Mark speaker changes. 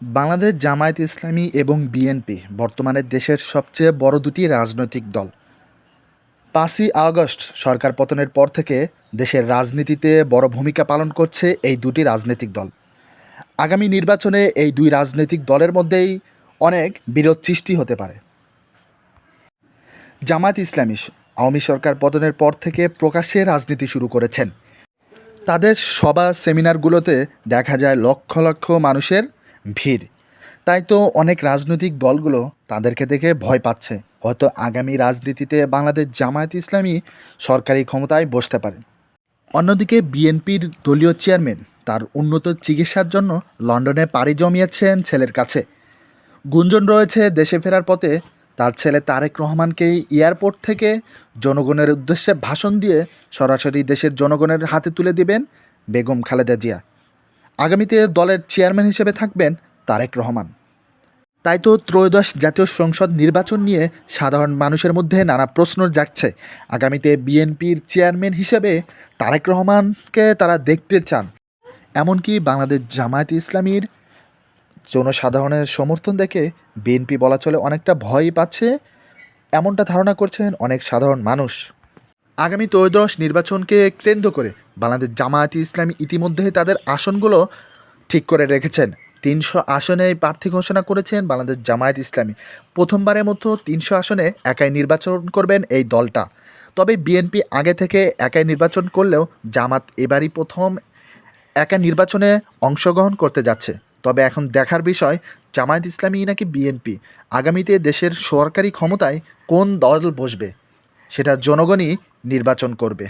Speaker 1: বাংলাদেশ জামায়াত ইসলামী এবং বিএনপি বর্তমানে দেশের সবচেয়ে বড় দুটি রাজনৈতিক দল। পাঁচই আগস্ট সরকার পতনের পর থেকে দেশের রাজনীতিতে বড় ভূমিকা পালন করছে এই দুটি রাজনৈতিক দল। আগামী নির্বাচনে এই দুই রাজনৈতিক দলের মধ্যেই অনেক বিরোধ সৃষ্টি হতে পারে। জামায়াত ইসলামী আওয়ামী সরকার পতনের পর থেকে প্রকাশ্যে রাজনীতি শুরু করেছেন। তাদের সভা সেমিনারগুলোতে দেখা যায় লক্ষ লক্ষ মানুষের ভিড়। তাই তো অনেক রাজনৈতিক দলগুলো তাদেরকে দেখে ভয় পাচ্ছে। হয়তো আগামী রাজনীতিতে বাংলাদেশ জামায়াত ইসলামী সরকারি ক্ষমতায় বসতে পারে। অন্যদিকে বিএনপির দলীয় চেয়ারম্যান তার উন্নত চিকিৎসার জন্য লন্ডনে পাড়ি জমিয়েছেন ছেলের কাছে। গুঞ্জন রয়েছে দেশে ফেরার পথে। তার ছেলে তারেক রহমানকে এয়ারপোর্ট থেকে জনগণের উদ্দেশ্যে ভাষণ দিয়ে সরাসরি দেশের জনগণের হাতে তুলে দিবেন বেগম খালেদা জিয়া। আগামীতে দলের চেয়ারম্যান হিসেবে থাকবেন তারেক রহমান। তাই তো ত্রয়োদশ জাতীয় সংসদ নির্বাচন নিয়ে সাধারণ মানুষের মধ্যে নানা প্রশ্ন জাগছে। আগামীতে বিএনপির চেয়ারম্যান হিসেবে তারেক রহমানকে তারা দেখতে চান। এমনকি বাংলাদেশ জামায়াত ইসলামীর জনসাধারণের সমর্থন দেখে বিএনপি বলা চলে অনেকটা ভয়ই পাচ্ছে। এমনটা ধারণা করছেন অনেক সাধারণ মানুষ। আগামী ত্রয়োদশ নির্বাচনকে কেন্দ্র করে বাংলাদেশ জামায়াতি ইসলামী ইতিমধ্যে তাদের আসনগুলো ঠিক করে রেখেছেন। তিনশো আসনে প্রার্থী ঘোষণা করেছেন বাংলাদেশ জামায়াত ইসলামী। প্রথমবারের মতো তিনশো আসনে একাই নির্বাচন করবেন এই দলটা। তবে বিএনপি আগে থেকে একাই নির্বাচন করলেও জামাত এবারই প্রথম একা নির্বাচনে অংশগ্রহণ করতে যাচ্ছে। তবে এখন দেখার বিষয়, জামায়াত ইসলামী নাকি বিএনপি? আগামীতে দেশের সরকারি ক্ষমতায় কোন দল বসবে? সেটা জনগণই নির্বাচন করবে।